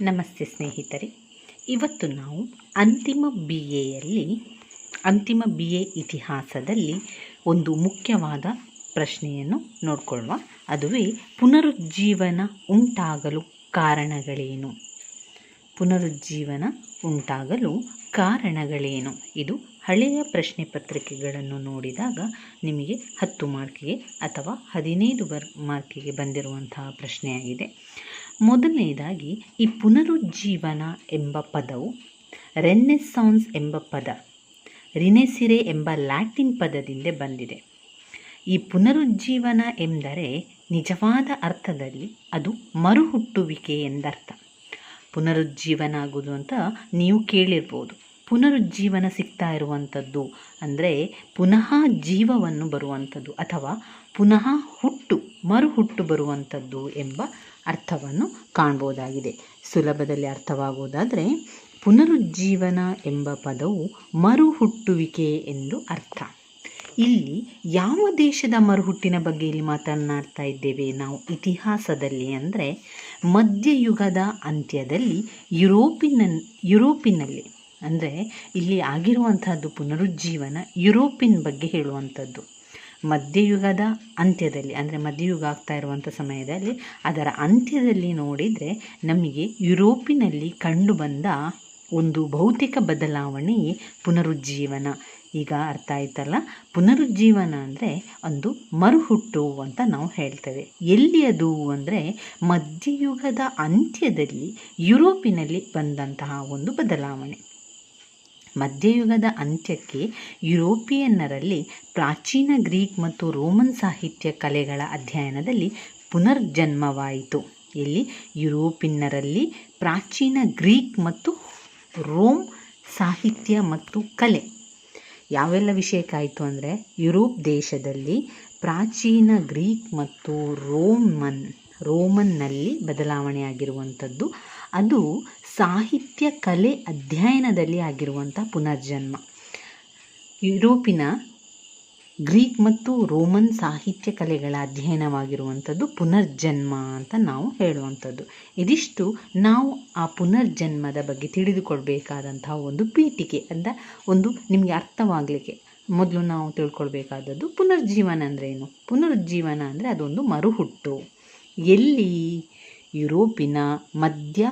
ನಮಸ್ತೆ ಸ್ನೇಹಿತರೆ. ಇವತ್ತು ನಾವು ಅಂತಿಮ ಬಿ ಎಯಲ್ಲಿ ಅಂತಿಮ ಬಿ ಎ ಇತಿಹಾಸದಲ್ಲಿ ಒಂದು ಮುಖ್ಯವಾದ ಪ್ರಶ್ನೆಯನ್ನು ನೋಡಿಕೊಳ್ಳುವ. ಅದುವೇ ಪುನರುಜ್ಜೀವನ ಉಂಟಾಗಲು ಕಾರಣಗಳೇನು? ಪುನರುಜ್ಜೀವನ ಉಂಟಾಗಲು ಕಾರಣಗಳೇನು? ಇದು ಹಳೆಯ ಪ್ರಶ್ನೆ ಪತ್ರಿಕೆಗಳನ್ನು ನೋಡಿದಾಗ ನಿಮಗೆ ಹತ್ತು ಮಾರ್ಕಿಗೆ ಅಥವಾ ಹದಿನೈದು ಬರ್, ಮಾರ್ಕಿಗೆ ಬಂದಿರುವಂತಹ ಪ್ರಶ್ನೆಯಾಗಿದೆ. ಮೊದಲನೇದಾಗಿ ಈ ಪುನರುಜ್ಜೀವನ ಎಂಬ ಪದವು ರೆನ್ನೆಸಾನ್ಸ್ ಎಂಬ ಪದ, ರಿನೆಸಿರೆ ಎಂಬ ಲ್ಯಾಟಿನ್ ಪದದಿಂದ ಬಂದಿದೆ. ಈ ಪುನರುಜ್ಜೀವನ ಎಂದರೆ ನಿಜವಾದ ಅರ್ಥದಲ್ಲಿ ಅದು ಮರುಹುಟ್ಟುವಿಕೆ ಎಂದರ್ಥ. ಪುನರುಜ್ಜೀವನ ಆಗೋದು ಅಂತ ನೀವು ಕೇಳಿರ್ಬೋದು. ಪುನರುಜ್ಜೀವನ ಸಿಗ್ತಾ ಇರುವಂಥದ್ದು ಅಂದರೆ ಪುನಃ ಜೀವವನ್ನು ಬರುವಂಥದ್ದು ಅಥವಾ ಪುನಃ ಹುಟ್ಟು, ಮರುಹುಟ್ಟು ಬರುವಂಥದ್ದು ಎಂಬ ಅರ್ಥವನ್ನು ಕಾಣ್ಬೋದಾಗಿದೆ. ಸುಲಭದಲ್ಲಿ ಅರ್ಥವಾಗುವುದಾದರೆ ಪುನರುಜ್ಜೀವನ ಎಂಬ ಪದವು ಮರುಹುಟ್ಟುವಿಕೆ ಎಂದು ಅರ್ಥ. ಇಲ್ಲಿ ಯಾವ ದೇಶದ ಮರುಹುಟ್ಟಿನ ಬಗ್ಗೆ ಇಲ್ಲಿ ಮಾತನಾಡ್ತಾ ಇದ್ದೇವೆ? ನಾವು ಇತಿಹಾಸದಲ್ಲಿ ಅಂದರೆ, ಮಧ್ಯಯುಗದ ಅಂತ್ಯದಲ್ಲಿ ಯುರೋಪಿನ, ಯುರೋಪಿನಲ್ಲಿ. ಅಂದರೆ, ಇಲ್ಲಿ ಆಗಿರುವಂತಹದ್ದು ಪುನರುಜ್ಜೀವನ, ಯುರೋಪಿನ ಬಗ್ಗೆ ಹೇಳುವಂಥದ್ದು. ಮಧ್ಯಯುಗದ ಅಂತ್ಯದಲ್ಲಿ, ಅಂದರೆ ಮಧ್ಯಯುಗ ಆಗ್ತಾ ಇರುವಂಥ ಸಮಯದಲ್ಲಿ, ಅದರ ಅಂತ್ಯದಲ್ಲಿ ನೋಡಿದರೆ ನಮಗೆ ಯುರೋಪಿನಲ್ಲಿ ಕಂಡುಬಂದ ಒಂದು ಭೌತಿಕ ಬದಲಾವಣೆ ಪುನರುಜ್ಜೀವನ. ಈಗ ಅರ್ಥ ಆಯ್ತಲ್ಲ? ಪುನರುಜ್ಜೀವನ ಅಂದರೆ ಒಂದು ಮರುಹುಟ್ಟು ಅಂತ ನಾವು ಹೇಳ್ತೇವೆ. ಎಲ್ಲಿ ಅದು ಅಂದರೆ ಮಧ್ಯಯುಗದ ಅಂತ್ಯದಲ್ಲಿ ಯುರೋಪಿನಲ್ಲಿ ಬಂದಂತಹ ಒಂದು ಬದಲಾವಣೆ. ಮಧ್ಯಯುಗದ ಅಂತ್ಯಕ್ಕೆ ಯುರೋಪಿಯನ್ನರಲ್ಲಿ ಪ್ರಾಚೀನ ಗ್ರೀಕ್ ಮತ್ತು ರೋಮನ್ ಸಾಹಿತ್ಯ ಕಲೆಗಳ ಅಧ್ಯಯನದಲ್ಲಿ ಪುನರ್ಜನ್ಮವಾಯಿತು. ಇಲ್ಲಿ ಯುರೋಪಿನ್ನರಲ್ಲಿ ಪ್ರಾಚೀನ ಗ್ರೀಕ್ ಮತ್ತು ರೋಮ್ ಸಾಹಿತ್ಯ ಮತ್ತು ಕಲೆ. ಯಾವೆಲ್ಲ ವಿಷಯಕ್ಕಾಯಿತು ಅಂದರೆ ಯುರೋಪ್ ದೇಶದಲ್ಲಿ ಪ್ರಾಚೀನ ಗ್ರೀಕ್ ಮತ್ತು ರೋಮನ್, ರೋಮನ್ನಲ್ಲಿ ಬದಲಾವಣೆಯಾಗಿರುವಂಥದ್ದು ಅದು ಸಾಹಿತ್ಯ ಕಲೆ ಅಧ್ಯಯನದಲ್ಲಿ ಆಗಿರುವಂಥ ಪುನರ್ಜನ್ಮ. ಯುರೋಪಿನ ಗ್ರೀಕ್ ಮತ್ತು ರೋಮನ್ ಸಾಹಿತ್ಯ ಕಲೆಗಳ ಅಧ್ಯಯನವಾಗಿರುವಂಥದ್ದು ಪುನರ್ಜನ್ಮ ಅಂತ ನಾವು ಹೇಳುವಂಥದ್ದು. ಇದಿಷ್ಟು ನಾವು ಆ ಪುನರ್ಜನ್ಮದ ಬಗ್ಗೆ ತಿಳಿದುಕೊಳ್ಬೇಕಾದಂತಹ ಒಂದು ಪೀಠಿಕೆ ಅಂತ ಒಂದು ನಿಮಗೆ ಅರ್ಥವಾಗಲಿಕ್ಕೆ ಮೊದಲು ನಾವು ತಿಳ್ಕೊಳ್ಬೇಕಾದದ್ದು ಪುನರ್ಜೀವನ ಅಂದರೆ ಏನು? ಪುನರುಜ್ಜೀವನ ಅಂದರೆ ಅದೊಂದು ಮರುಹುಟ್ಟು. ಎಲ್ಲಿ ಯುರೋಪಿನ ಮಧ್ಯ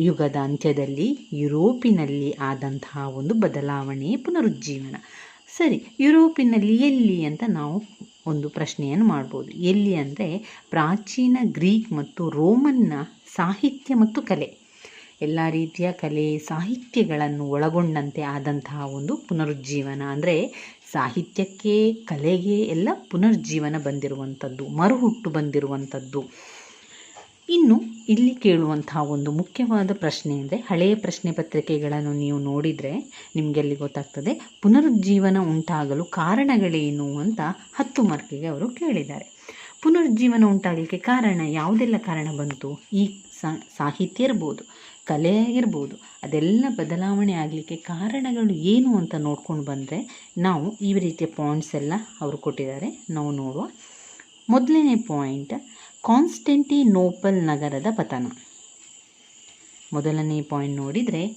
ಯುಗದ ಅಂತ್ಯದಲ್ಲಿ ಯುರೋಪಿನಲ್ಲಿ ಆದಂತಹ ಒಂದು ಬದಲಾವಣೆ, ಪುನರುಜ್ಜೀವನ. ಸರಿ, ಯುರೋಪಿನಲ್ಲಿ ಎಲ್ಲಿ ಅಂತ ನಾವು ಒಂದು ಪ್ರಶ್ನೆಯನ್ನು ಮಾಡ್ಬೋದು. ಎಲ್ಲಿ ಅಂದರೆ ಪ್ರಾಚೀನ ಗ್ರೀಕ್ ಮತ್ತು ರೋಮನ್ನ ಸಾಹಿತ್ಯ ಮತ್ತು ಕಲೆ. ಎಲ್ಲ ರೀತಿಯ ಕಲೆ, ಸಾಹಿತ್ಯಗಳನ್ನು ಒಳಗೊಂಡಂತೆ ಆದಂತಹ ಒಂದು ಪುನರುಜ್ಜೀವನ. ಅಂದರೆ ಸಾಹಿತ್ಯಕ್ಕೆ, ಕಲೆಗೆ ಎಲ್ಲ ಪುನರುಜ್ಜೀವನ ಬಂದಿರುವಂಥದ್ದು, ಮರುಹುಟ್ಟು ಬಂದಿರುವಂಥದ್ದು. ಇನ್ನು ಇಲ್ಲಿ ಕೇಳುವಂತಹ ಒಂದು ಮುಖ್ಯವಾದ ಪ್ರಶ್ನೆ ಅಂದರೆ ಹಳೆಯ ಪ್ರಶ್ನೆ ಪತ್ರಿಕೆಗಳನ್ನು ನೀವು ನೋಡಿದರೆ ನಿಮಗೆ ಅಲ್ಲಿ ಗೊತ್ತಾಗ್ತದೆ, ಪುನರುಜ್ಜೀವನ ಉಂಟಾಗಲು ಕಾರಣಗಳೇನು ಅಂತ ಹತ್ತು ಮಾರ್ಕಿಗೆ ಅವರು ಕೇಳಿದ್ದಾರೆ. ಪುನರುಜ್ಜೀವನ ಉಂಟಾಗಲಿಕ್ಕೆ ಕಾರಣ ಯಾವುದೆಲ್ಲ ಕಾರಣ ಬಂತು? ಈ ಸಾಹಿತ್ಯ ಇರ್ಬೋದು, ಕಲೆ ಇರ್ಬೋದು ಅದೆಲ್ಲ ಬದಲಾವಣೆ ಆಗಲಿಕ್ಕೆ ಕಾರಣಗಳು ಏನು ಅಂತ ನೋಡ್ಕೊಂಡು ಬಂದರೆ ನಾವು ಈ ರೀತಿಯ ಪಾಯಿಂಟ್ಸ್ ಎಲ್ಲ ಅವರು ಕೊಟ್ಟಿದ್ದಾರೆ. ನಾವು ನೋಡುವ ಮೊದಲನೇ ಪಾಯಿಂಟ್ ಕಾನ್ಸ್ಟೆಂಟಿನೋಪಲ್ ನಗರದ ಪತನ. ಮೊದಲನೇ ಪಾಯಿಂಟ್ ನೋಡಿದರೆ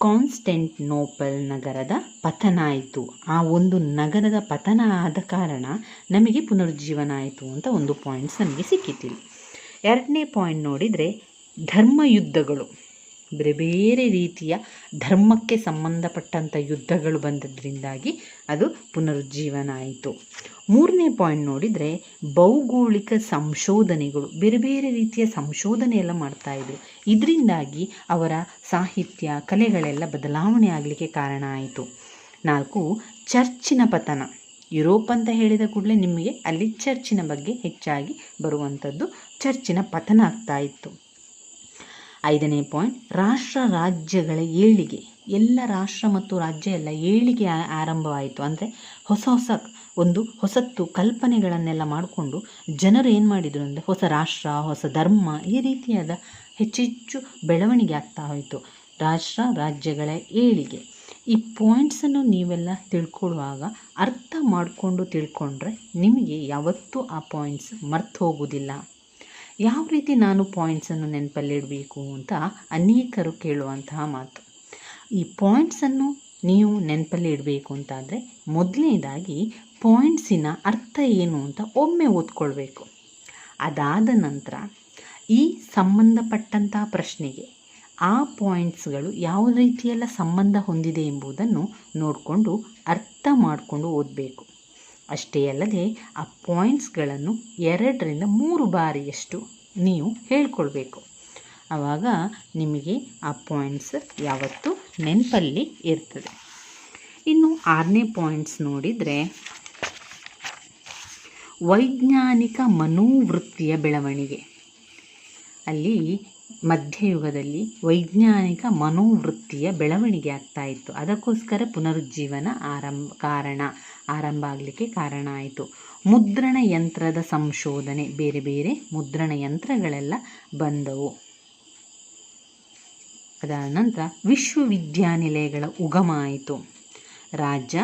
ಕಾನ್ಸ್ಟೆಂಟ್ನೋಪಲ್ ನಗರದ ಪತನ ಆಯಿತು. ಆ ಒಂದು ನಗರದ ಪತನ ಆದ ಕಾರಣ ನಮಗೆ ಪುನರುಜ್ಜೀವನ ಆಯಿತು ಅಂತ ಒಂದು ಪಾಯಿಂಟ್ಸ್ ನಮಗೆ ಸಿಕ್ಕಿತ್ತಿಲ್ಲ ಎರಡನೇ ಪಾಯಿಂಟ್ ನೋಡಿದರೆ ಧರ್ಮಯುದ್ಧಗಳು. ಬೇರೆ ಬೇರೆ ರೀತಿಯ ಧರ್ಮಕ್ಕೆ ಸಂಬಂಧಪಟ್ಟಂಥ ಯುದ್ಧಗಳು ಬಂದದ್ರಿಂದಾಗಿ ಅದು ಪುನರುಜ್ಜೀವನ ಆಯಿತು. ಮೂರನೇ ಪಾಯಿಂಟ್ ನೋಡಿದರೆ ಭೌಗೋಳಿಕ ಸಂಶೋಧನೆಗಳು, ಬೇರೆ ಬೇರೆ ರೀತಿಯ ಸಂಶೋಧನೆ ಎಲ್ಲ ಮಾಡ್ತಾಯಿದ್ರು ಇದರಿಂದಾಗಿ ಅವರ ಸಾಹಿತ್ಯ, ಕಲೆಗಳೆಲ್ಲ ಬದಲಾವಣೆ ಆಗಲಿಕ್ಕೆ ಕಾರಣ ಆಯಿತು. ನಾಲ್ಕು, ಚರ್ಚಿನ ಪತನ. ಯುರೋಪ್ ಅಂತ ಹೇಳಿದ ಕೂಡಲೇ ನಿಮಗೆ ಅಲ್ಲಿ ಚರ್ಚಿನ ಬಗ್ಗೆ ಹೆಚ್ಚಾಗಿ ಬರುವಂಥದ್ದು ಚರ್ಚಿನ ಪತನ ಆಗ್ತಾ ಇತ್ತು. ಐದನೇ ಪಾಯಿಂಟ್ ರಾಷ್ಟ್ರ ರಾಜ್ಯಗಳ ಏಳಿಗೆ. ಎಲ್ಲ ರಾಷ್ಟ್ರ ಮತ್ತು ರಾಜ್ಯ ಎಲ್ಲ ಏಳಿಗೆ ಆರಂಭವಾಯಿತು. ಅಂದರೆ ಹೊಸ ಹೊಸ ಒಂದು ಹೊಸತ್ತು ಕಲ್ಪನೆಗಳನ್ನೆಲ್ಲ ಮಾಡಿಕೊಂಡು ಜನರು ಏನು ಮಾಡಿದರು ಅಂದರೆ ಹೊಸ ರಾಷ್ಟ್ರ, ಹೊಸ ಧರ್ಮ ಈ ರೀತಿಯಾದ ಹೆಚ್ಚೆಚ್ಚು ಬೆಳವಣಿಗೆ ಆಗ್ತಾ ಹೋಯಿತು ರಾಷ್ಟ್ರ ರಾಜ್ಯಗಳ ಏಳಿಗೆ. ಈ ಪಾಯಿಂಟ್ಸನ್ನು ನೀವೆಲ್ಲ ತಿಳ್ಕೊಳ್ಳುವಾಗ ಅರ್ಥ ಮಾಡಿಕೊಂಡು ತಿಳ್ಕೊಂಡ್ರೆ ನಿಮಗೆ ಯಾವತ್ತೂ ಆ ಪಾಯಿಂಟ್ಸ್ ಮರ್ತು ಹೋಗೋದಿಲ್ಲ ಯಾವ ರೀತಿ ನಾನು ಪಾಯಿಂಟ್ಸನ್ನು ನೆನಪಲ್ಲಿಡಬೇಕು ಅಂತ ಅನೇಕರು ಕೇಳುವಂತಹ ಮಾತು. ಈ ಪಾಯಿಂಟ್ಸನ್ನು ನೀವು ನೆನಪಲ್ಲಿ ಇಡಬೇಕು ಅಂತಾದರೆ ಮೊದಲನೇದಾಗಿ ಪಾಯಿಂಟ್ಸಿನ ಅರ್ಥ ಏನು ಅಂತ ಒಮ್ಮೆ ಓದ್ಕೊಳ್ಬೇಕು. ಅದಾದ ನಂತರ ಈ ಸಂಬಂಧಪಟ್ಟಂಥ ಪ್ರಶ್ನೆಗೆ ಆ ಪಾಯಿಂಟ್ಸ್ಗಳು ಯಾವ ರೀತಿಯೆಲ್ಲ ಸಂಬಂಧ ಹೊಂದಿದೆ ಎಂಬುದನ್ನು ನೋಡಿಕೊಂಡು ಅರ್ಥ ಮಾಡಿಕೊಂಡು ಓದಬೇಕು. ಅಷ್ಟೇ ಅಲ್ಲದೆ ಆ ಪಾಯಿಂಟ್ಸ್ಗಳನ್ನು ಎರಡರಿಂದ ಮೂರು ಬಾರಿಯಷ್ಟು ನೀವು ಹೇಳ್ಕೊಳ್ಬೇಕು. ಆವಾಗ ನಿಮಗೆ ಆ ಪಾಯಿಂಟ್ಸ್ ಯಾವತ್ತೂ ನೆನಪಲ್ಲಿ ಇರ್ತದೆ. ಇನ್ನು ಆರನೇ ಪಾಯಿಂಟ್ಸ್ ನೋಡಿದರೆ ವೈಜ್ಞಾನಿಕ ಮನೋವೃತ್ತಿಯ ಬೆಳವಣಿಗೆ. ಅಲ್ಲಿ ಮಧ್ಯಯುಗದಲ್ಲಿ ವೈಜ್ಞಾನಿಕ ಮನೋವೃತ್ತಿಯ ಬೆಳವಣಿಗೆ ಆಗ್ತಾ ಇತ್ತು. ಅದಕ್ಕೋಸ್ಕರ ಪುನರುಜ್ಜೀವನ ಆರಂಭ, ಕಾರಣ, ಆರಂಭ ಆಗಲಿಕ್ಕೆ ಕಾರಣ ಆಯಿತು. ಮುದ್ರಣ ಯಂತ್ರದ ಸಂಶೋಧನೆ, ಬೇರೆ ಬೇರೆ ಮುದ್ರಣ ಯಂತ್ರಗಳೆಲ್ಲ ಬಂದವು. ಅದಾದ ನಂತರ ವಿಶ್ವವಿದ್ಯಾನಿಲಯಗಳ ಉಗಮ ಆಯಿತು. ರಾಜ,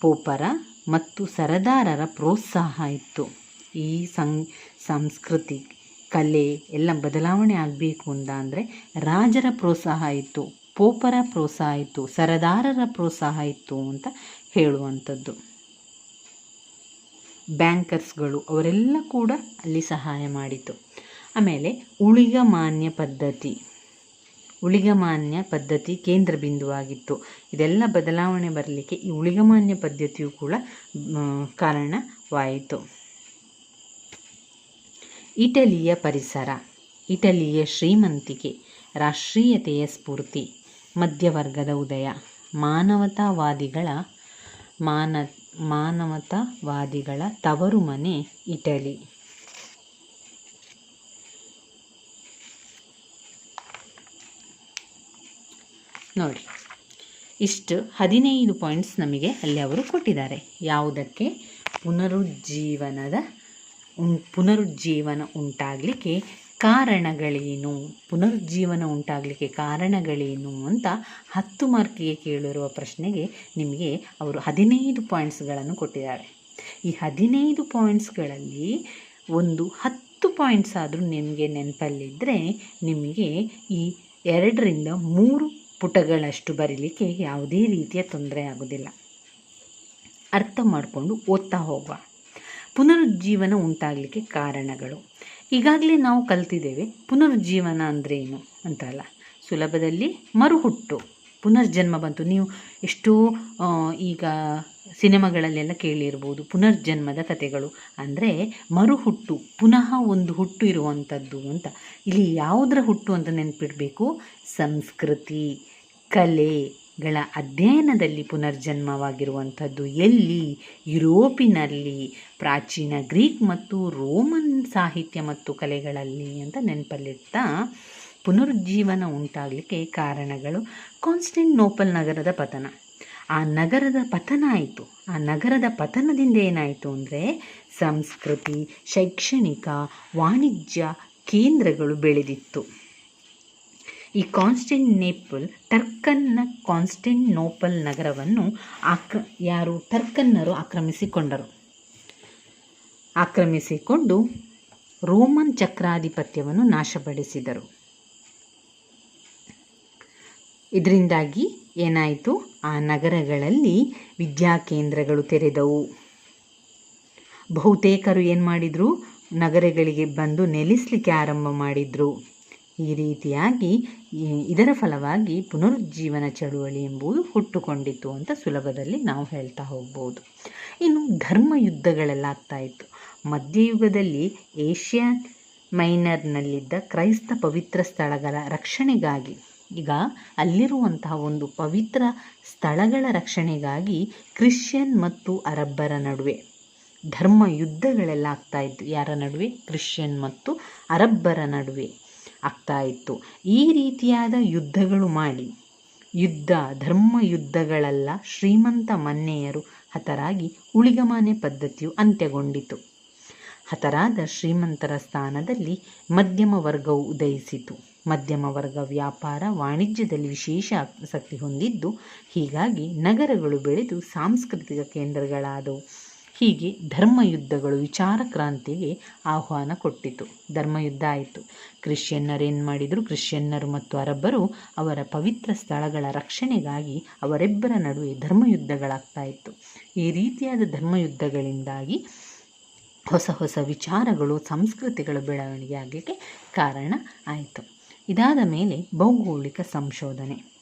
ಪೋಪರ ಮತ್ತು ಸರದಾರರ ಪ್ರೋತ್ಸಾಹ ಇತ್ತು. ಈ ಸಂ, ಸಂಸ್ಕೃತಿ ಕಲೆ, ಎಲ್ಲ ಬದಲಾವಣೆ ಆಗಬೇಕು ಅಂತ ಅಂದರೆ ರಾಜರ ಪ್ರೋತ್ಸಾಹ ಇತ್ತು, ಪೋಪರ ಪ್ರೋತ್ಸಾಹ ಇತ್ತು, ಸರದಾರರ ಪ್ರೋತ್ಸಾಹ ಇತ್ತು ಅಂತ ಹೇಳುವಂಥದ್ದು. ಬ್ಯಾಂಕರ್ಸ್ಗಳು ಅವರೆಲ್ಲ ಕೂಡ ಅಲ್ಲಿ ಸಹಾಯ ಮಾಡಿತು ಆಮೇಲೆ ಉಳಿಗಮಾನ್ಯ ಪದ್ಧತಿ. ಉಳಿಗಮಾನ್ಯ ಪದ್ಧತಿ ಕೇಂದ್ರ ಬಿಂದುವಾಗಿತ್ತು. ಇದೆಲ್ಲ ಬದಲಾವಣೆ ಬರಲಿಕ್ಕೆ ಈ ಉಳಿಗಮಾನ್ಯ ಪದ್ಧತಿಯು ಕೂಡ ಕಾರಣವಾಯಿತು. ಇಟಲಿಯ ಪರಿಸರ, ಇಟಲಿಯ ಶ್ರೀಮಂತಿಕೆ, ರಾಷ್ಟ್ರೀಯತೆಯ ಸ್ಫೂರ್ತಿ, ಮಧ್ಯವರ್ಗದ ಉದಯ, ಮಾನವತಾವಾದಿಗಳ, ಮಾನ, ಮಾನವತಾವಾದಿಗಳ ತವರು ಮನೆ ಇಟಲಿ. ನೋಡಿ, ಇಷ್ಟು ಹದಿನೈದು ಪಾಯಿಂಟ್ಸ್ ನಮಗೆ ಅಲ್ಲಿ ಅವರು ಕೊಟ್ಟಿದ್ದಾರೆ. ಯಾವುದಕ್ಕೆ? ಪುನರುಜ್ಜೀವನದ ಪುನರುಜ್ಜೀವನ ಉಂಟಾಗಲಿಕ್ಕೆ ಕಾರಣಗಳೇನು? ಪುನರುಜ್ಜೀವನ ಉಂಟಾಗಲಿಕ್ಕೆ ಕಾರಣಗಳೇನು ಅಂತ ಹತ್ತು ಮಾರ್ಕಿಗೆ ಕೇಳಿರುವ ಪ್ರಶ್ನೆಗೆ ನಿಮಗೆ ಅವರು ಹದಿನೈದು ಪಾಯಿಂಟ್ಸ್ಗಳನ್ನು ಕೊಟ್ಟಿದ್ದಾರೆ. ಈ ಹದಿನೈದು ಪಾಯಿಂಟ್ಸ್ಗಳಲ್ಲಿ ಒಂದು ಹತ್ತು ಪಾಯಿಂಟ್ಸ್ ಆದರೂ ನಿಮಗೆ ನೆನಪಲ್ಲಿದ್ದರೆ ನಿಮಗೆ ಈ ಎರಡರಿಂದ ಮೂರು ಪುಟಗಳಷ್ಟು ಬರೀಲಿಕ್ಕೆ ಯಾವುದೇ ರೀತಿಯ ತೊಂದರೆ ಆಗೋದಿಲ್ಲ ಅರ್ಥ ಮಾಡಿಕೊಂಡು ಓದ್ತಾ ಹೋಗುವ. ಪುನರುಜ್ಜೀವನ ಉಂಟಾಗಲಿಕ್ಕೆ ಕಾರಣಗಳು. ಈಗಾಗಲೇ ನಾವು ಕಲ್ತಿದ್ದೇವೆ, ಪುನರುಜ್ಜೀವನ ಅಂದರೆ ಏನು ಅಂತಲ್ಲ. ಸುಲಭದಲ್ಲಿ ಮರುಹುಟ್ಟು, ಪುನರ್ಜನ್ಮ ಬಂತು. ನೀವು ಎಷ್ಟೋ ಈಗ ಸಿನಿಮಾಗಳಲ್ಲೆಲ್ಲ ಕೇಳಿರ್ಬೋದು, ಪುನರ್ಜನ್ಮದ ಕಥೆಗಳು. ಅಂದರೆ ಮರುಹುಟ್ಟು, ಪುನಃ ಒಂದು ಹುಟ್ಟು ಇರುವಂಥದ್ದು ಅಂತ. ಇಲ್ಲಿ ಯಾವುದರ ಹುಟ್ಟು ಅಂತ ನೆನಪಿಡಬೇಕು? ಸಂಸ್ಕೃತಿ ಕಲೆಗಳ ಅಧ್ಯಯನದಲ್ಲಿ ಪುನರ್ಜನ್ಮವಾಗಿರುವಂಥದ್ದು ಎಲ್ಲಿ? ಯುರೋಪಿನಲ್ಲಿ, ಪ್ರಾಚೀನ ಗ್ರೀಕ್ ಮತ್ತು ರೋಮನ್ ಸಾಹಿತ್ಯ ಮತ್ತು ಕಲೆಗಳಲ್ಲಿ ಅಂತ ನೆನಪಲ್ಲಿಡ್ತಾ ಪುನರುಜ್ಜೀವನ ಉಂಟಾಗಲಿಕ್ಕೆ ಕಾರಣಗಳು ಕಾನ್ಸ್ಟೆಂಟ್ನೋಪಲ್ ನಗರದ ಪತನ. ಆ ನಗರದ ಪತನ ಆಯಿತು. ಆ ನಗರದ ಪತನದಿಂದ ಏನಾಯಿತು ಅಂದರೆ ಸಂಸ್ಕೃತಿ, ಶೈಕ್ಷಣಿಕ, ವಾಣಿಜ್ಯ ಕೇಂದ್ರಗಳು ಬೆಳೆದಿತ್ತು. ಈ ಕಾನ್ಸ್ಟೆಂಟ್ ನೇಪಲ್ ಟರ್ಕನ್ನ ಕಾನ್ಸ್ಟೆಂಟ್ ನೋಪಲ್ ನಗರವನ್ನು ಆಕ್ರ, ಯಾರು ಟರ್ಕನ್ನರು ಆಕ್ರಮಿಸಿಕೊಂಡರು. ಆಕ್ರಮಿಸಿಕೊಂಡು ರೋಮನ್ ಚಕ್ರಾಧಿಪತ್ಯವನ್ನು ನಾಶಪಡಿಸಿದರು. ಇದರಿಂದಾಗಿ ಏನಾಯಿತು? ಆ ನಗರಗಳಲ್ಲಿ ವಿದ್ಯಾಕೇಂದ್ರಗಳು ತೆರೆದವು. ಬಹುತೇಕರು ಏನು ಮಾಡಿದರು ನಗರಗಳಿಗೆ ಬಂದು ನೆಲೆಸಲಿಕ್ಕೆ ಆರಂಭ ಮಾಡಿದರು. ಈ ರೀತಿಯಾಗಿ ಇದರ ಫಲವಾಗಿ ಪುನರುಜ್ಜೀವನ ಚಳುವಳಿ ಎಂಬುದು ಹುಟ್ಟುಕೊಂಡಿತು ಅಂತ ಸುಲಭದಲ್ಲಿ ನಾವು ಹೇಳ್ತಾ ಹೋಗ್ಬೋದು. ಇನ್ನು ಧರ್ಮ ಯುದ್ಧಗಳೆಲ್ಲ ಆಗ್ತಾ ಇತ್ತು. ಮಧ್ಯಯುಗದಲ್ಲಿ ಏಷ್ಯಾ ಮೈನರ್ನಲ್ಲಿದ್ದ ಕ್ರೈಸ್ತ ಪವಿತ್ರ ಸ್ಥಳಗಳ ರಕ್ಷಣೆಗಾಗಿ, ಈಗ ಅಲ್ಲಿರುವಂತಹ ಒಂದು ಪವಿತ್ರ ಸ್ಥಳಗಳ ರಕ್ಷಣೆಗಾಗಿ ಕ್ರಿಶ್ಚಿಯನ್ ಮತ್ತು ಅರಬ್ಬರ ನಡುವೆ ಧರ್ಮ ಯುದ್ಧಗಳೆಲ್ಲ ಆಗ್ತಾ ಇತ್ತು. ಯಾರ ನಡುವೆ? ಕ್ರಿಶ್ಚಿಯನ್ ಮತ್ತು ಅರಬ್ಬರ ನಡುವೆ. ಆಗ್ತಾ ಇತ್ತು. ಈ ರೀತಿಯಾದ ಯುದ್ಧಗಳು ಮಾಡಿ, ಯುದ್ಧ ಧರ್ಮ ಯುದ್ಧಗಳೆಲ್ಲ ಶ್ರೀಮಂತ ಮನ್ನೆಯರು ಹತರಾಗಿ ಉಳಿಗಮಾನೆ ಪದ್ಧತಿಯು ಅಂತ್ಯಗೊಂಡಿತು. ಹತರಾದ ಶ್ರೀಮಂತರ ಸ್ಥಾನದಲ್ಲಿ ಮಧ್ಯಮ ವರ್ಗವು ಉದಯಿಸಿತು. ಮಧ್ಯಮ ವರ್ಗ ವ್ಯಾಪಾರ ವಾಣಿಜ್ಯದಲ್ಲಿ ವಿಶೇಷ ಆಸಕ್ತಿ ಹೊಂದಿದ್ದು, ಹೀಗಾಗಿ ನಗರಗಳು ಬೆಳೆದು ಸಾಂಸ್ಕೃತಿಕ ಕೇಂದ್ರಗಳಾದವು. ಹೀಗೆ ಧರ್ಮಯುದ್ಧಗಳು ವಿಚಾರ ಕ್ರಾಂತಿಗೆ ಆಹ್ವಾನ ಕೊಟ್ಟಿತು. ಧರ್ಮಯುದ್ಧ ಆಯಿತು. ಕ್ರಿಶ್ಚಿಯನ್ನರೇನು ಮಾಡಿದರು? ಕ್ರಿಶ್ಚಿಯನ್ನರು ಮತ್ತು ಅರಬ್ಬರು ಅವರ ಪವಿತ್ರ ಸ್ಥಳಗಳ ರಕ್ಷಣೆಗಾಗಿ ಅವರಿಬ್ಬರ ನಡುವೆ ಧರ್ಮಯುದ್ಧಗಳಾಗ್ತಾ ಇತ್ತು. ಈ ರೀತಿಯಾದ ಧರ್ಮಯುದ್ಧಗಳಿಂದಾಗಿ ಹೊಸ ಹೊಸ ವಿಚಾರಗಳು, ಸಂಸ್ಕೃತಿಗಳು ಬೆಳವಣಿಗೆ ಆಗಲಿಕ್ಕೆ ಕಾರಣ ಆಯಿತು. ಇದಾದ ಮೇಲೆ ಭೌಗೋಳಿಕ ಸಂಶೋಧನೆ.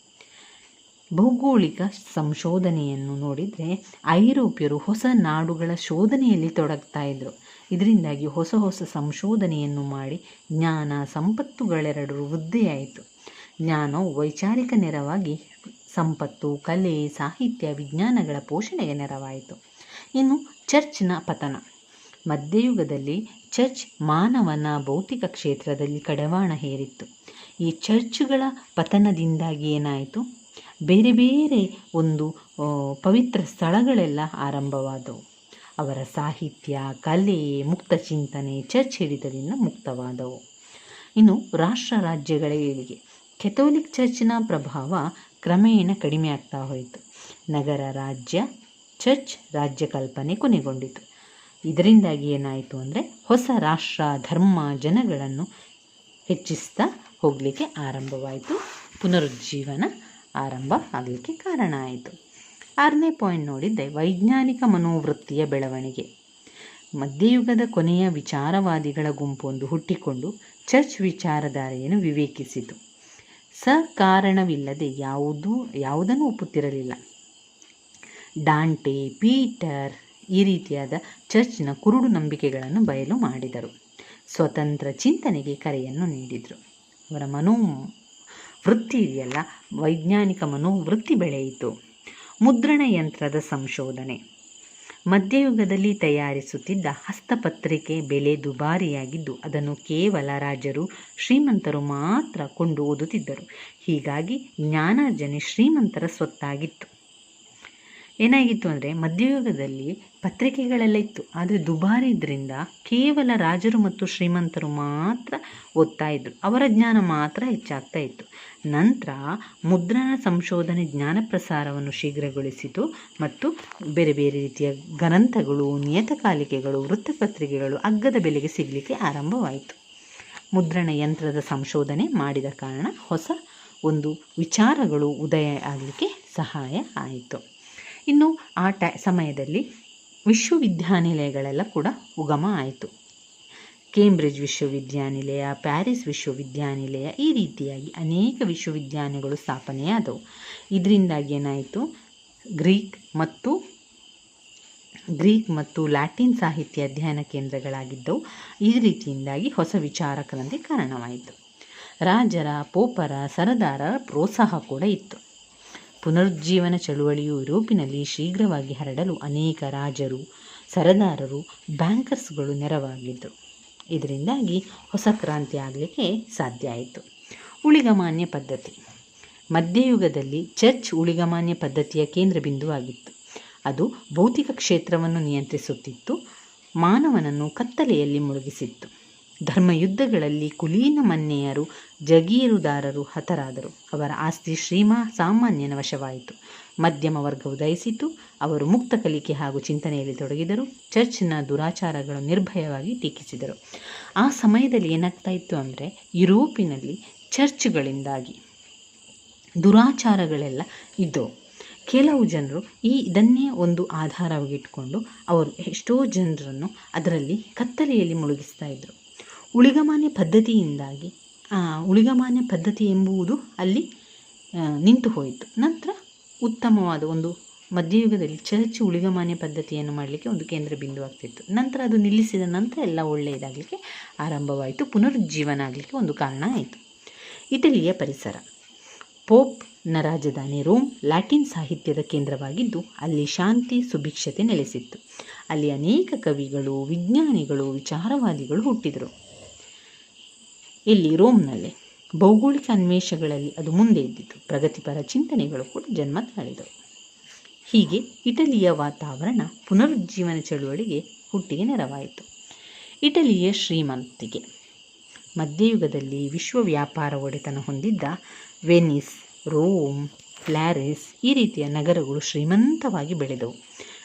ಭೌಗೋಳಿಕ ಸಂಶೋಧನೆಯನ್ನು ನೋಡಿದರೆ ಐರೋಪ್ಯರು ಹೊಸ ನಾಡುಗಳ ಶೋಧನೆಯಲ್ಲಿ ತೊಡಗ್ತಾ ಇದ್ದರು ಇದರಿಂದಾಗಿ ಹೊಸ ಹೊಸ ಸಂಶೋಧನೆಯನ್ನು ಮಾಡಿ ಜ್ಞಾನ ಸಂಪತ್ತುಗಳೆರಡರೂ ವೃದ್ಧಿಯಾಯಿತು. ಜ್ಞಾನವು ವೈಚಾರಿಕ ನೆರವಾಗಿ ಸಂಪತ್ತು, ಕಲೆ, ಸಾಹಿತ್ಯ, ವಿಜ್ಞಾನಗಳ ಪೋಷಣೆಗೆ ನೆರವಾಯಿತು. ಇನ್ನು ಚರ್ಚ್ನ ಪತನ. ಮಧ್ಯಯುಗದಲ್ಲಿ ಚರ್ಚ್ ಮಾನವನ ಭೌತಿಕ ಕ್ಷೇತ್ರದಲ್ಲಿ ಕಡವಾಣ ಹೇರಿತ್ತು. ಈ ಚರ್ಚ್ಗಳ ಪತನದಿಂದಾಗಿ ಏನಾಯಿತು? ಬೇರೆ ಬೇರೆ ಒಂದು ಪವಿತ್ರ ಸ್ಥಳಗಳೆಲ್ಲ ಆರಂಭವಾದವು. ಅವರ ಸಾಹಿತ್ಯ, ಕಲೆ, ಮುಕ್ತ ಚಿಂತನೆ, ಚರ್ಚ್ ಹಿಡಿತದಿಂದ ಮುಕ್ತವಾದವು. ಇನ್ನು ರಾಷ್ಟ್ರ ರಾಜ್ಯಗಳ ಏಳಿಗೆ, ಕೆಥೋಲಿಕ್ ಚರ್ಚ್ನ ಪ್ರಭಾವ ಕ್ರಮೇಣ ಕಡಿಮೆ ಆಗ್ತಾ ಹೋಯಿತು. ನಗರ ರಾಜ್ಯ, ಚರ್ಚ್ ರಾಜ್ಯ ಕಲ್ಪನೆ ಕೊನೆಗೊಂಡಿತು. ಇದರಿಂದಾಗಿ ಏನಾಯಿತು ಅಂದರೆ, ಹೊಸ ರಾಷ್ಟ್ರ, ಧರ್ಮ, ಜನಗಳನ್ನು ಹೆಚ್ಚಿಸ್ತಾ ಹೋಗಲಿಕ್ಕೆ ಆರಂಭವಾಯಿತು. ಪುನರುಜ್ಜೀವನ ಆರಂಭ ಆಗಲಿಕ್ಕೆ ಕಾರಣ ಆಯಿತು. ಆರನೇ ಪಾಯಿಂಟ್ ನೋಡಿದ್ದೆ ವೈಜ್ಞಾನಿಕ ಮನೋವೃತ್ತಿಯ ಬೆಳವಣಿಗೆ. ಮಧ್ಯಯುಗದ ಕೊನೆಯ ವಿಚಾರವಾದಿಗಳ ಗುಂಪೊಂದು ಹುಟ್ಟಿಕೊಂಡು ಚರ್ಚ್ ವಿಚಾರಧಾರೆಯನ್ನು ವಿವೇಕಿಸಿತು. ಸಕಾರಣವಿಲ್ಲದೆ ಯಾವುದೂ, ಯಾವುದನ್ನು ಒಪ್ಪುತ್ತಿರಲಿಲ್ಲ. ಡಾಂಟೆ, ಪೀಟರ್ ಈ ರೀತಿಯಾದ ಚರ್ಚ್ನ ಕುರುಡು ನಂಬಿಕೆಗಳನ್ನು ಬಯಲು ಮಾಡಿದರು. ಸ್ವತಂತ್ರ ಚಿಂತನೆಗೆ ಕರೆಯನ್ನು ನೀಡಿದರು. ಅವರ ಮನೋ ವೃತ್ತಿ ಇದೆಯಲ್ಲ? ವೈಜ್ಞಾನಿಕ ಮನೋವೃತ್ತಿ ಬೆಳೆಯಿತು. ಮುದ್ರಣ ಯಂತ್ರದ ಸಂಶೋಧನೆ. ಮಧ್ಯಯುಗದಲ್ಲಿ ತಯಾರಿಸುತ್ತಿದ್ದ ಹಸ್ತಪತ್ರಿಕೆ ಬೆಲೆ ದುಬಾರಿಯಾಗಿದ್ದು, ಅದನ್ನು ಕೇವಲ ರಾಜರು, ಶ್ರೀಮಂತರು ಮಾತ್ರ ಕೊಂಡು ಓದುತ್ತಿದ್ದರು. ಹೀಗಾಗಿ ಜ್ಞಾನಾರ್ಜನೆ ಶ್ರೀಮಂತರ ಸ್ವತ್ತಾಗಿತ್ತು. ಏನಾಗಿತ್ತು ಅಂದರೆ ಮಧ್ಯಯುಗದಲ್ಲಿ ಪತ್ರಿಕೆಗಳೆಲ್ಲ ಇತ್ತು. ಆದರೆ ದುಬಾರಿ ಇದರಿಂದ ಕೇವಲ ರಾಜರು ಮತ್ತು ಶ್ರೀಮಂತರು ಮಾತ್ರ ಓದ್ತಾ ಇದ್ದರು ಅವರ ಜ್ಞಾನ ಮಾತ್ರ ಹೆಚ್ಚಾಗ್ತಾ ಇತ್ತು. ನಂತರ ಮುದ್ರಣ ಸಂಶೋಧನೆ ಜ್ಞಾನ ಪ್ರಸಾರವನ್ನು ಶೀಘ್ರಗೊಳಿಸಿತು ಮತ್ತು ಬೇರೆ ಬೇರೆ ರೀತಿಯ ಗ್ರಂಥಗಳು ನಿಯತಕಾಲಿಕೆಗಳು ವೃತ್ತಪತ್ರಿಕೆಗಳು ಅಗ್ಗದ ಬೆಲೆಗೆ ಸಿಗಲಿಕ್ಕೆ ಆರಂಭವಾಯಿತು. ಮುದ್ರಣ ಯಂತ್ರದ ಸಂಶೋಧನೆ ಮಾಡಿದ ಕಾರಣ ಹೊಸ ಒಂದು ವಿಚಾರಗಳು ಉದಯ ಆಗಲಿಕ್ಕೆ ಸಹಾಯ ಆಯಿತು. ಇನ್ನು ಆ ಟ, ಸಮಯದಲ್ಲಿ ವಿಶ್ವವಿದ್ಯಾನಿಲಯಗಳೆಲ್ಲ ಕೂಡ ಉಗಮ ಆಯಿತು. ಕೇಂಬ್ರಿಡ್ಜ್ ವಿಶ್ವವಿದ್ಯಾನಿಲಯ, ಪ್ಯಾರಿಸ್ ವಿಶ್ವವಿದ್ಯಾನಿಲಯ ಈ ರೀತಿಯಾಗಿ ಅನೇಕ ವಿಶ್ವವಿದ್ಯಾನಿಲಯಗಳು ಸ್ಥಾಪನೆಯಾದವು. ಇದರಿಂದಾಗಿ ಏನಾಯಿತು? ಗ್ರೀಕ್ ಮತ್ತು ಗ್ರೀಕ್ ಮತ್ತು ಲ್ಯಾಟಿನ್ ಸಾಹಿತ್ಯ ಅಧ್ಯಯನ ಕೇಂದ್ರಗಳಾಗಿದ್ದವು. ಈ ರೀತಿಯಿಂದಾಗಿ ಹೊಸ ವಿಚಾರಕರಂತೆ ಕಾರಣವಾಯಿತು. ರಾಜರ, ಪೋಪರ, ಸರದಾರರ ಪ್ರೋತ್ಸಾಹ ಕೂಡ ಇತ್ತು. ಪುನರುಜ್ಜೀವನ ಚಳುವಳಿಯು ಯುರೋಪಿನಲ್ಲಿ ಶೀಘ್ರವಾಗಿ ಹರಡಲು ಅನೇಕ ರಾಜರು, ಸರದಾರರು, ಬ್ಯಾಂಕರ್ಸ್ಗಳು ನೆರವಾಗಿದ್ದರು. ಇದರಿಂದಾಗಿ ಹೊಸ ಕ್ರಾಂತಿ ಆಗಲಿಕ್ಕೆ ಸಾಧ್ಯ ಆಯಿತು. ಉಳಿಗಮಾನ್ಯ ಪದ್ಧತಿ. ಮಧ್ಯಯುಗದಲ್ಲಿ ಚರ್ಚ್ ಉಳಿಗಮಾನ್ಯ ಪದ್ಧತಿಯ ಕೇಂದ್ರ ಬಿಂದುವಾಗಿತ್ತು. ಅದು ಭೌತಿಕ ಕ್ಷೇತ್ರವನ್ನು ನಿಯಂತ್ರಿಸುತ್ತಿತ್ತು, ಮಾನವನನ್ನು ಕತ್ತಲೆಯಲ್ಲಿ ಮುಳುಗಿಸಿತ್ತು. ಧರ್ಮಯುದ್ಧಗಳಲ್ಲಿ ಕುಲೀನ ಮನ್ನೆಯರು, ಜಗೀರುದಾರರು ಹತರಾದರು. ಅವರ ಆಸ್ತಿ ಶ್ರೀಮಾ ಸಾಮಾನ್ಯನ ವಶವಾಯಿತು. ಮಧ್ಯಮ ವರ್ಗ ಉದಯಿಸಿತು ಅವರು ಮುಕ್ತ ಕಲಿಕೆ ಹಾಗೂ ಚಿಂತನೆಯಲ್ಲಿ ತೊಡಗಿದರು. ಚರ್ಚ್ನ ದುರಾಚಾರಗಳು ನಿರ್ಭಯವಾಗಿ ಟೀಕಿಸಿದರು. ಆ ಸಮಯದಲ್ಲಿ ಏನಾಗ್ತಾ ಇತ್ತು ಅಂದರೆ, ಯುರೋಪಿನಲ್ಲಿ ಚರ್ಚ್ಗಳಿಂದಾಗಿ ದುರಾಚಾರಗಳೆಲ್ಲ ಇದ್ದವು. ಕೆಲವು ಜನರು ಈ ಇದನ್ನೇ ಒಂದು ಆಧಾರವಾಗಿಟ್ಕೊಂಡು ಅವರು ಎಷ್ಟೋ ಜನರನ್ನು ಅದರಲ್ಲಿ ಕತ್ತಲೆಯಲ್ಲಿ ಮುಳುಗಿಸ್ತಾ ಇದ್ದರು ಉಳಿಗಮಾನ್ಯ ಪದ್ಧತಿಯಿಂದಾಗಿ ಉಳಿಗಮಾನ್ಯ ಪದ್ಧತಿ ಎಂಬುವುದು ಅಲ್ಲಿ ನಿಂತು ಹೋಯಿತು. ನಂತರ ಉತ್ತಮವಾದ ಒಂದು ಮಧ್ಯಯುಗದಲ್ಲಿ ಚರ್ಚ್ ಉಳಿಗಮಾನ್ಯ ಪದ್ಧತಿಯನ್ನು ಮಾಡಲಿಕ್ಕೆ ಒಂದು ಕೇಂದ್ರ ಬಿಂದು ಆಗ್ತಿತ್ತು ನಂತರ ಅದು ನಿಲ್ಲಿಸಿದ ನಂತರ ಎಲ್ಲ ಒಳ್ಳೆಯದಾಗಲಿಕ್ಕೆ ಆರಂಭವಾಯಿತು, ಪುನರುಜ್ಜೀವನ ಆಗಲಿಕ್ಕೆ ಒಂದು ಕಾರಣ ಆಯಿತು. ಇಟಲಿಯ ಪರಿಸರ. ಪೋಪ್ನ ರಾಜಧಾನಿ ರೋಮ್ ಲ್ಯಾಟಿನ್ ಸಾಹಿತ್ಯದ ಕೇಂದ್ರವಾಗಿದ್ದು, ಅಲ್ಲಿ ಶಾಂತಿ, ಸುಭಿಕ್ಷತೆ ನೆಲೆಸಿತ್ತು. ಅಲ್ಲಿ ಅನೇಕ ಕವಿಗಳು, ವಿಜ್ಞಾನಿಗಳು, ವಿಚಾರವಾದಿಗಳು ಹುಟ್ಟಿದರು. ಇಲ್ಲಿ ರೋಮ್ನಲ್ಲಿ ಭೌಗೋಳಿಕ ಅನ್ವೇಷಗಳಲ್ಲಿ ಅದು ಮುಂದೆ ಇದ್ದಿತು ಪ್ರಗತಿಪರ ಚಿಂತನೆಗಳು ಕೂಡ ಜನ್ಮ ತಾಳಿದವು. ಹೀಗೆ ಇಟಲಿಯ ವಾತಾವರಣ ಪುನರುಜ್ಜೀವನ ಚಳುವಳಿಗೆ ಹುಟ್ಟಿಗೆ ನೆರವಾಯಿತು. ಇಟಲಿಯ ಶ್ರೀಮಂತಿಗೆ ಮಧ್ಯಯುಗದಲ್ಲಿ ವಿಶ್ವ ವ್ಯಾಪಾರ ಒಡೆತನ ಹೊಂದಿದ್ದ ವೆನಿಸ್, ರೋಮ್ ಪ್ಲಾರಿಸ್ ಈ ರೀತಿಯ ನಗರಗಳು ಶ್ರೀಮಂತವಾಗಿ ಬೆಳೆದವು.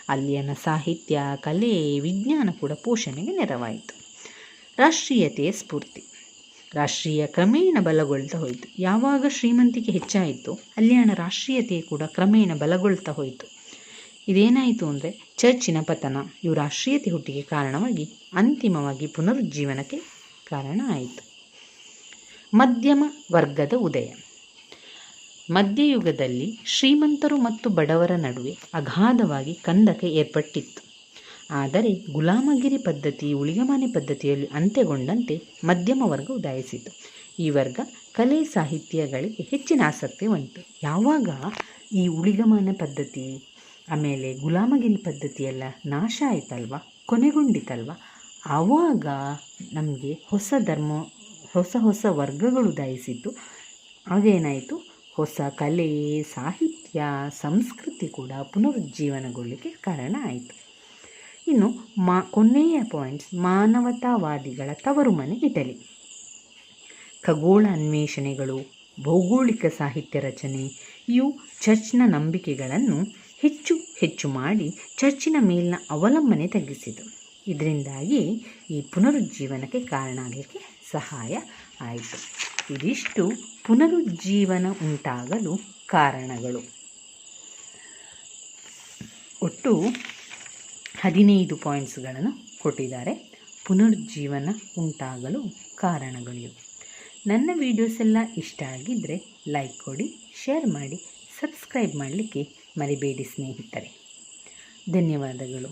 ಅಲ್ಲಿಯನ ಸಾಹಿತ್ಯ, ಕಲೆ, ವಿಜ್ಞಾನ ಕೂಡ ಪೋಷಣೆಗೆ ನೆರವಾಯಿತು. ರಾಷ್ಟ್ರೀಯತೆಯ ಸ್ಫೂರ್ತಿ. ರಾಷ್ಟ್ರೀಯ ಕ್ರಮೇಣ ಬಲಗೊಳ್ತಾ ಹೋಯಿತು. ಯಾವಾಗ ಶ್ರೀಮಂತಿಕೆ ಹೆಚ್ಚಾಯಿತು ಅಲ್ಲಿಯನ ರಾಷ್ಟ್ರೀಯತೆ ಕೂಡ ಕ್ರಮೇಣ ಬಲಗೊಳ್ತಾ ಹೋಯಿತು. ಇದೇನಾಯಿತು ಅಂದರೆ ಚರ್ಚಿನ ಪತನ ಇವು ರಾಷ್ಟ್ರೀಯತೆ ಹುಟ್ಟಿಗೆ ಕಾರಣವಾಗಿ ಅಂತಿಮವಾಗಿ ಪುನರುಜ್ಜೀವನಕ್ಕೆ ಕಾರಣ ಆಯಿತು. ಮಧ್ಯಮ ವರ್ಗದ ಉದಯ. ಮಧ್ಯಯುಗದಲ್ಲಿ ಶ್ರೀಮಂತರು ಮತ್ತು ಬಡವರ ನಡುವೆ ಅಗಾಧವಾಗಿ ಕಂದಕ ಏರ್ಪಟ್ಟಿತ್ತು. ಆದರೆ ಗುಲಾಮಗಿರಿ ಪದ್ಧತಿ, ಉಳಿಗಮಾನೆ ಪದ್ಧತಿಯಲ್ಲಿ ಅಂತ್ಯಗೊಂಡಂತೆ ಮಧ್ಯಮ ವರ್ಗ ಉದಾಯಿಸಿತು. ಈ ವರ್ಗ ಕಲೆ ಸಾಹಿತ್ಯಗಳಿಗೆ ಹೆಚ್ಚಿನ ಆಸಕ್ತಿ ಉಂಟು. ಯಾವಾಗ ಈ ಉಳಿಗಮಾನ ಪದ್ಧತಿ, ಆಮೇಲೆ ಗುಲಾಮಗಿರಿ ಪದ್ಧತಿ ಎಲ್ಲ ನಾಶ ಆಯ್ತಲ್ವ, ಕೊನೆಗೊಂಡಿತಲ್ವ? ಆವಾಗ ನಮಗೆ ಹೊಸ ಧರ್ಮ, ಹೊಸ ಹೊಸ ವರ್ಗಗಳು ಉದಾಯಿಸಿದ್ದು. ಆಗೇನಾಯಿತು ಹೊಸ ಕಲೆ, ಸಾಹಿತ್ಯ, ಸಂಸ್ಕೃತಿ ಕೂಡ ಪುನರುಜ್ಜೀವನಗೊಳ್ಳಲಿಕ್ಕೆ ಕಾರಣ ಆಯಿತು. ಇನ್ನು ಮಾ, ಕೊನೆಯ ಪಾಯಿಂಟ್ಸ್ ಮಾನವತಾವಾದಿಗಳ ತವರು ಮನೆ ಇಟಲಿ. ಖಗೋಳ ಅನ್ವೇಷಣೆಗಳು, ಭೌಗೋಳಿಕ ಸಾಹಿತ್ಯ ರಚನೆ, ಇವು ಚರ್ಚ್ನ ನಂಬಿಕೆಗಳನ್ನು ಹೆಚ್ಚು ಹೆಚ್ಚು ಮಾಡಿ ಚರ್ಚಿನ ಮೇಲಿನ ಅವಲಂಬನೆ ತಗ್ಗಿಸಿತು. ಇದರಿಂದಾಗಿ ಈ ಪುನರುಜ್ಜೀವನಕ್ಕೆ ಕಾರಣ ಆಗಲಿಕ್ಕೆ ಸಹಾಯ ಆಯಿತು. ಇದಿಷ್ಟು ಪುನರುಜ್ಜೀವನ ಉಂಟಾಗಲು ಕಾರಣಗಳು. ಒಟ್ಟು ಹದಿನೈದು ಪಾಯಿಂಟ್ಸ್ಗಳನ್ನು ಕೊಟ್ಟಿದ್ದಾರೆ. ಪುನರ್ಜೀವನ ಉಂಟಾಗಲು ಕಾರಣಗಳು ನನ್ನ ವೀಡಿಯೋಸ್ ಎಲ್ಲ ಇಷ್ಟ ಆಗಿದ್ದರೆ ಲೈಕ್ ಕೊಡಿ ಶೇರ್ ಮಾಡಿ ಸಬ್ಸ್ಕ್ರೈಬ್ ಮಾಡಲಿಕ್ಕೆ ಮರಿಬೇಡಿ ಸ್ನೇಹಿತರೆ. ಧನ್ಯವಾದಗಳು.